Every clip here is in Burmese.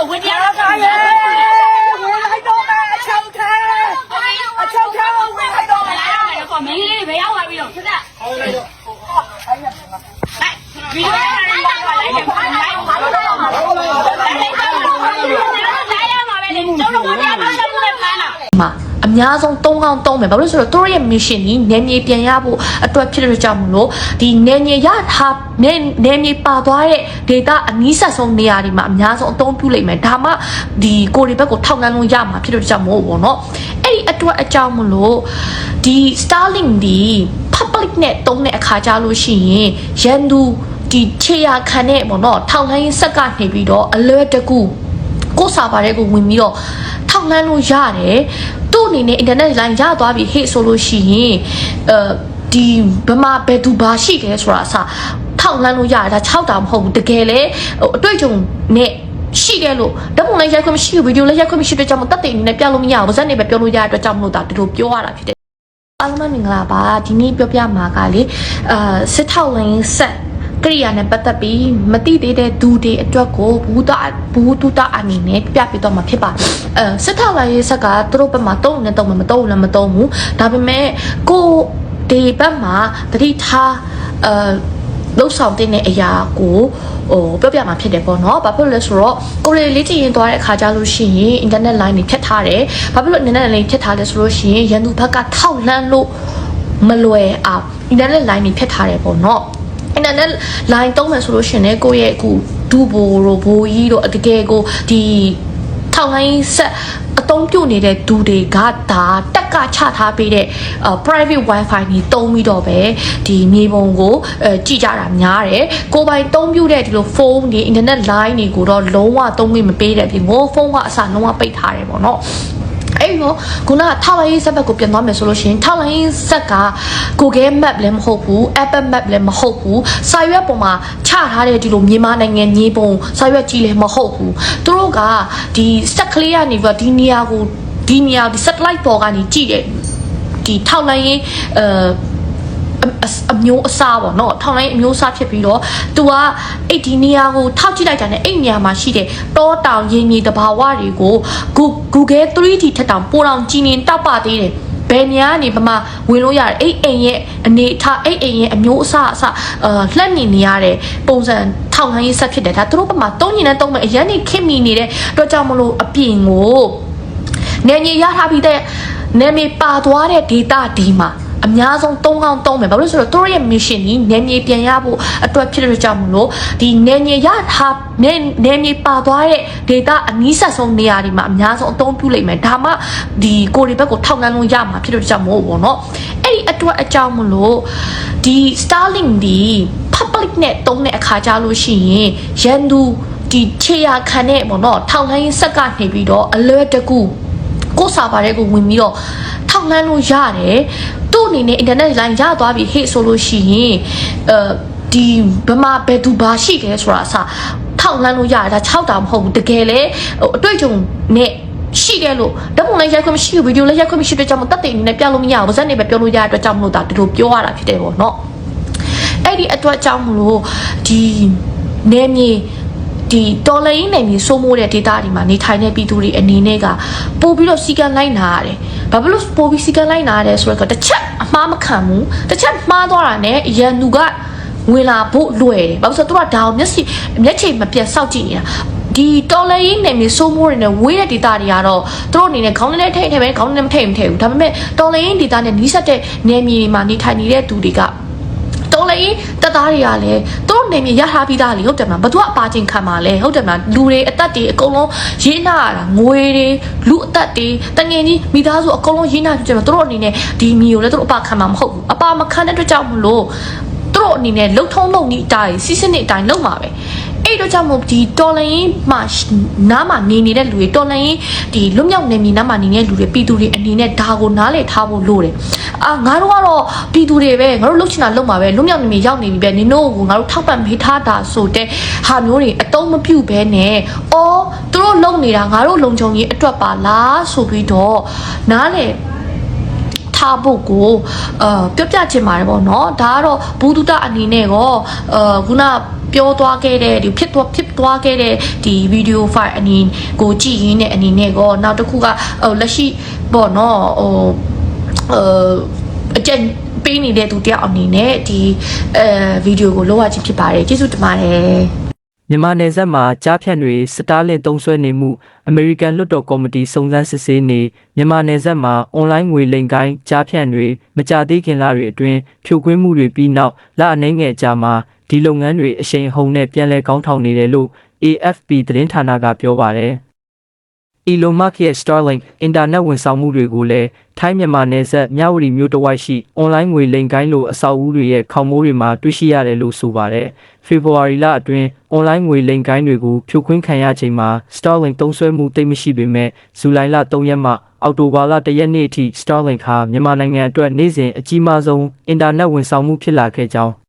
ဆိုဝင်တရားကားရဲ့ဝင်လိုက်တော့မယ်အချောက်ထဲအချောက်ထဲဝင်လိုက်တော့မယ် လာရမယ်ကောမင်းလေးတွေဘယ်ရောက်လာပြီတော့ဆက်ဆက်လိုက်ဗီဒီယိုလိုက်လိုက်လိုက်လိုက်လိုက်လိုက်လိုက်ရမှာပဲလေကျွန်တော်တို့ကဘာသာလို့ဖမ်းတာ မှာ အများဆုံး၃កောင်း၃မယ်ဘာလို့လဲဆိုတော့သူတို့ရဲ့ mission ကြီးနယ်မြေပြန်ရဖို့အတွက်ဖြစ်တဲ့ကြောင့်မလို့ဒီနယ်မြေရထားနယ်နယ်မြေပါသွားတဲ့ data အနည်းဆက်ဆုံးနေရာတွေမှာအများဆုံးအသုံးပြုလိုက်မယ်ဒါမှဒီကိုရီဘက်ကိုထောက်နှမ်းလို့ရမှာဖြစ်တဲ့ကြောင့်မို့ပေါ့နော်အဲ့ဒီအတွက်အကြောင်းမလို့ဒီ Starlink ဒီ public နဲ့တုံးတဲ့အခါကြလို့ရှိရင်ရန်သူဒီခြေရခံတဲ့ပေါ့နော်ထောက်လှမ်းရေးဆက်ကနေပြီးတော့အလွယ်တကူကိုယ်စာပါတဲ့ကိုဝင်ပြီးတော့ထောက်လှမ်းလို့ရတယ် သူ့အနေနဲ့ internet line ရသွားပြီဟေ့ဆိုလို့ရှိရင်အဲဒီဘမဘယ်သူဘာရှိတယ်ဆိုတာအစထောက်လှမ်းလို့ရတယ်ဒါ6တာမဟုတ်ဘူးတကယ်လေဟိုအတွေ့အကြုံနဲ့ရှိတယ်လို့ဓာတ်ပုံလည်းရိုက်ခွင့်မရှိဘူးဗီဒီယိုလည်းရိုက်ခွင့်မရှိတဲ့ကြောင့်မို့တက်တဲ့အနေနဲ့ပြလို့မရဘူးဗဇက်နေပဲပြောလို့ရတဲ့အတွက်ကြောင့်မလို့ဒါဒီလိုပြောရတာဖြစ်တယ်အားလုံးပဲမင်္ဂလာပါဒီနေ့ပြောပြမှာကလေအာစစ်ထောက်လိုင်းဆက် ကရိယာနဲ့ပတ်သက်ပြီးမတိသေးတဲ့ဒူတွေအတွက်ကိုဘူးတာဘူးတူတာအနေနဲ့ပြပြတော့မှာဖြစ်ပါတယ်အဲစစ်ထောက်လိုင်းဆက်ကသူတို့ဘက်မှာတုံးနေတုံးမမတုံးလည်းမတုံးဘူးဒါပေမဲ့ကိုဒီဘက်မှာတတိထားအဲလှုပ်ဆောင်တဲ့အရာကိုဟိုပြောပြမှာဖြစ်တယ်ပေါ့နော်။ဘာဖြစ်လို့လဲဆိုတော့ကိုရီလေးတည်ရင်သွားတဲ့အခါကျလို့ရှိရင် internet line တွေဖြတ်ထားတယ်။ဘာဖြစ်လို့ internet line ဖြတ်ထားလဲဆိုလို့ရှိရင်ရန်သူဘက်ကထောက်လှမ်းလို့မလွယ်အောင် internet line တွေဖြတ်ထားတယ်ပေါ့နော်။ internet line တုံးမယ်ဆိုလို့ရှိရင်လည်းကိုယ့်ရဲ့အခုဒူဘိုရိုဘိုကြီးတို့အတကယ်ကိုဒီထောက်လိုင်းဆက်အသုံးပြုနေတဲ့သူတွေကဒါတက်ကချထားပေးတဲ့ private wifi ကြီးတုံးပြီးတော့ပဲဒီမြေပုံကိုအဲကြည့်ကြတာများတယ်ကိုယ်ပိုင်တုံးပြုတဲ့ဒီလိုဖုန်းတွေ internet line တွေကိုတော့လုံးဝတုံးခွင့်မပေးတဲ့အပြင်ငိုဖုန်းကအစလုံးဝပိတ်ထားတယ်ပေါ့နော် အဲ့တော့ခုနကထောက်လိုင်းရေးဆက်ဘက်ကိုပြန်သွားမယ်ဆိုလို့ရှိရင်ထောက်လိုင်းရေးဆက်က Google Map လည်းမဟုတ်ဘူး Apple Map လည်းမဟုတ်ဘူးစာရွက်ပေါ်မှာချထားတဲ့ဒီလိုမြန်မာနိုင်ငံညီပုံစာရွက်ကြီးလည်းမဟုတ်ဘူးသူတို့ကဒီစက်ကလေးကနေပြီးတော့ဒီနေရာကိုဒီနေရာဒီ satellite ပေါ်ကနေကြည့်တယ်ဒီထောက်လိုင်းရေးအဲအ အမျိုးအစားပေါ့နော်ထောင်လိုင်းအမျိုးအစားဖြစ်ပြီးတော့သူကအဲ့ဒီနေရာကိုထောက်ကြည့်လိုက်တာနဲ့အဲ့နေရာမှာရှိတဲ့တောတောင်ရင်းမြေတဘာဝတွေကို Google 3D ထက်တောင်ပိုတောင်ကြည်နေတောက်ပါသေးတယ်ဘယ်နေရာကနေပမာဝင်လို့ရတယ်အဲ့အိမ်ရဲ့အနေထားအဲ့အိမ်ရဲ့အမျိုးအစားအစအာလှက်နေနေရတဲ့ပုံစံထောင်လိုင်းရေးဆက်ဖြစ်တယ်ဒါသူတို့ပမာတုံးညင်နဲ့တုံးမဲ့အရင်နေခင်မိနေတဲ့အတွက်ကြောင့်မလို့အပြင်ကိုနေညီရထားပြီးတဲ့နေမီပါသွားတဲ့ data ဒီမှာ အများဆုံး၃កောင်း၃မယ်ဘာလို့လဲဆိုတော့သူတို့ရဲ့ mission ကြီးနယ်မြေပြန်ရဖို့အတွက်ဖြစ်တဲ့ကြောင့်မလို့ဒီနယ်မြေရထားနယ်နယ်မြေပါသွားတဲ့ data အနည်းဆက်ဆုံးနေရာတွေမှာအများဆုံးအသုံးပြုလိုက်မယ်ဒါမှဒီကိုရီဘက်ကိုထောက်နှမ်းလို့ရမှာဖြစ်တဲ့ကြောင့်မို့ပေါ့နော်အဲ့ဒီအတွက်အကြောင်းမလို့ဒီ Starlink ဒီ public နဲ့တုံးတဲ့အခါကြလို့ရှိရင်ရန်သူဒီခြေရခံတဲ့ပေါ့နော်ထောက်လှမ်းရေးဆက်ကနေပြီးတော့အလွယ်တကူ ကိုယ်စာပါတဲ့ကိုဝင်ပြီးတော့ထောက်လှမ်းလို့ရတယ်သူ့အနေနဲ့ internet line ရသွားပြီဟေ့ဆိုလို့ရှိရင်အဲဒီဘမဘယ်သူဘာရှိတယ်ဆိုတာအစထောက်လှမ်းလို့ရတယ်ဒါ6တာမဟုတ်ဘူးတကယ်လေဟိုအတွေ့အကြုံနဲ့ရှိတယ်လို့ဓာတ်ပုံလည်းရိုက်ခွင့်မရှိဘူးဗီဒီယိုလည်းရိုက်ခွင့်မရှိတဲ့ကြောင့်မို့တက်တဲ့အနေနဲ့ပြလို့မရဘူးဗဇက်နေပဲပြောလို့ရတဲ့အတွက်ကြောင့်မလို့ဒါဒီလိုပြောရတာဖြစ်တယ်ပေါ့နော်အဲ့ဒီအတွက်ကြောင့်မလို့ဒီနေမြေ ဒီတော်လိုင်းနယ်မြေစိုးမိုးတဲ့ဒေတာတွေမှာနေထိုင်တဲ့ပြည်သူတွေအနေနဲ့ကပို့ပြီးတော့စီကံလိုက်နာရတယ်။ဘာဖြစ်လို့ပို့ပြီးစီကံလိုက်နာရတယ်ဆိုတော့တစ်ချက်အမှားမခံဘူး။တစ်ချက်မှားသွားတာနဲ့ရန်သူကဝင်လာဖို့လွယ်တယ်။ဘာလို့ဆိုတော့သူကဒါအောင်မျက်စိမျက်ချိန်မပြတ်စောက်ကြည့်နေတာ။ဒီတော်လိုင်းနယ်မြေစိုးမိုးတဲ့ဝေးတဲ့ဒေတာတွေကတော့သူတို့အနေနဲ့ခေါင်းနဲ့ထိတ်ထိတ်ပဲခေါင်းနဲ့မထိတ်မထိတ်ဘူး။ဒါပေမဲ့တော်လိုင်းဒေတာနဲ့နီးစပ်တဲ့နယ်မြေတွေမှာနေထိုင်နေတဲ့သူတွေက တော်လေတက်သားတွေကလည်းသူတို့နေမြေရထားပြီးသားလေဟုတ်တယ်မလားဘသူကအပါချင်းခံပါလဲဟုတ်တယ်မလားလူတွေအသက်တွေအကုန်လုံးရေးနာရတာငွေတွေလူအသက်တွေတငယ်ကြီးမိသားစုအကုန်လုံးရေးနာကြတယ်သူတို့အနေနဲ့ဒီမြေကိုလည်းသူတို့အပါခံမှာမဟုတ်ဘူးအပါမခံတဲ့အတွက်ကြောင့်မလို့သူတို့အနေနဲ့လှုပ်ထုံးလုပ်နေအတိုင်းစီးစနစ်အတိုင်းလုပ်မှာပဲ အဲ့တော့ကြောင့်မို့ဒီတော်လိုင်းမှာနားမှာနေနေတဲ့လူတွေတော်လိုင်းဒီလွတ်မြောက်နေမီနားမှာနေတဲ့လူတွေပြည်သူတွေအနေနဲ့ဒါကိုနားလည်ထားဖို့လိုတယ်အာငါတို့ကတော့ပြည်သူတွေပဲငါတို့လှုပ်ချင်တာလှုပ်မှာပဲလွတ်မြောက်နေမီရောက်နေပြီပဲနင်တို့ကိုငါတို့ထောက်ပံ့ပေးထားတာဆိုတဲ့ဟာမျိုးတွေအတုံးမပြုတ်ဘဲနဲ့အော်သူတို့လုံနေတာငါတို့လုံခြုံရေးအတွက်ပါလားဆိုပြီးတော့နားလည်ထားဖို့ကိုအာပြောပြချင်ပါတယ်ပေါ့နော်ဒါကတော့ဘူဒုတအနေနဲ့ကောအာခုန ပြောသွားခဲ့တဲ့ဒီဖြစ်သွားဖြစ်သွားခဲ့တဲ့ဒီဗီဒီယိုဖိုင်အနီကိုကြည့်ရင်းနဲ့အနေနဲ့ကောနောက်တစ်ခုကဟိုလက်ရှိပေါ့နော်ဟိုဟိုအကျဉ်ပေးနေတဲ့သူတယောက်အနေနဲ့ဒီအဲဗီဒီယိုကိုလောက်ရခြင်းဖြစ်ပါတယ်ကျေးဇူးတင်ပါတယ် မြန်မာနယ်စပ်မှာကြားဖြတ်တွေစတားလင်တုံးဆွဲနေမှုအမေရိကန်လွှတ်တော်ကော်မတီစုံစမ်းစစ်ဆေးနေမြန်မာနယ်စပ်မှာအွန်လိုင်းငွေလိမ်ကိုင်းကြားဖြတ်တွေမကြသေးခင်လတွေအတွင်းဖြိုခွင်းမှုတွေပြီးနောက်လအနှဲငယ်ကြာမှာဒီလုပ်ငန်းတွေအရှိန်အဟုန်နဲ့ပြန်လည်ကောင်းထောင်နေတယ်လို့ AFP သတင်းဌာနကပြောပါတယ်။ Elon Musk ရဲ့ Starlink အင်တာနက်ဝန်ဆောင်မှုတွေကိုလည်းထိုင်းမြန်မာနယ်စပ်မြဝတီမြို့တစ်ဝိုက်ရှိအွန်လိုင်းငွေလိမ်ကိုင်းလိုအဆောက်အဦတွေရဲ့ခေါင်မိုးတွေမှာတွေ့ရှိရတယ်လို့ဆိုပါတယ်။ဖေဖော်ဝါရီလအတွင်းအွန်လိုင်းငွေလိမ်ကိုင်းတွေကိုဖြိုခွင်းခံရချိန်မှာ Starlink သုံးစွဲမှုတိတ်မရှိပေမဲ့ဇူလိုင်လ3ရက်မှအောက်တိုဘာလ1ရက်နေ့အထိ Starlink ဟာမြန်မာနိုင်ငံအတွက်နေ့စဉ်အကြီးမားဆုံးအင်တာနက်ဝန်ဆောင်မှုဖြစ်လာခဲ့ကြောင်း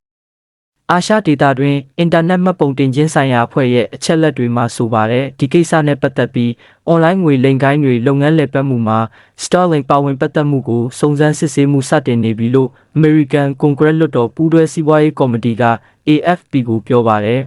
အာရှဒေတာတွင်အင်တာနက်မှတ်ပုံတင်ခြင်းဆိုင်ရာအဖွဲ့ရဲ့အချက်လက်တွေမှာဆိုပါတယ်ဒီကိစ္စနဲ့ပတ်သက်ပြီးအွန်လိုင်းငွေလိမ်ကိုင်းတွေလုပ်ငန်းလည်ပတ်မှုမှာ Starlink ပါဝင်ပတ်သက်မှုကိုစုံစမ်းစစ်ဆေးမှုစတင်နေပြီလို့ American Congress လွှတ်တော်ပူးတွဲစီးပွားရေးကော်မတီက AFP ကိုပြောပါတယ်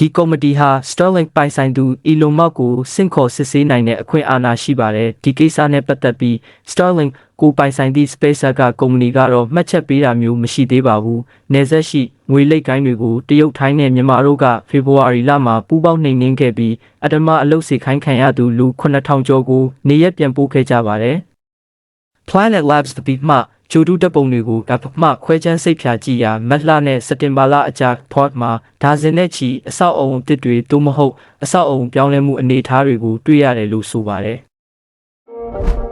ဒီကော်မတီဟာ Starlink ပိုင်ဆိုင်သူ Elon Musk ကိုစင့်ခေါ်စစ်ဆေးနိုင်တဲ့အခွင့်အာဏာရှိပါတယ်ဒီကိစ္စနဲ့ပတ်သက်ပြီး Starlink ကိုပိုင်ဆိုင်သည့် SpaceX ကကုမ္ပဏီကတော့မှတ်ချက်ပေးတာမျိုးမရှိသေးပါဘူး။နေဆက်ရှိငွေလိတ်ကိုင်းတွေကိုတရုတ်ထိုင်းနဲ့မြန်မာတို့ကဖေဖော်ဝါရီလမှာပူးပေါင်းနှိမ်နင်းခဲ့ပြီးအတမအလုတ်စီခိုင်းခံရသူလူ9000ကျော်ကိုနေရက်ပြန်ပို့ခဲ့ကြပါတယ်။ Planet Labs တပိမှ ဂျိုဒူတပ်ပုံတွေကိုကပမှခွဲချမ်းစိတ်ဖြာကြည့်ရာမက်လာနဲ့စက်တင်ဘာလအကြာ port မှာဒါဇင်နဲ့ချီအဆောက်အုံအစ်တွေသို့မဟုတ်အဆောက်အုံပြောင်းလဲမှုအနေအထားတွေကိုတွေ့ရတယ်လို့ဆိုပါတယ်။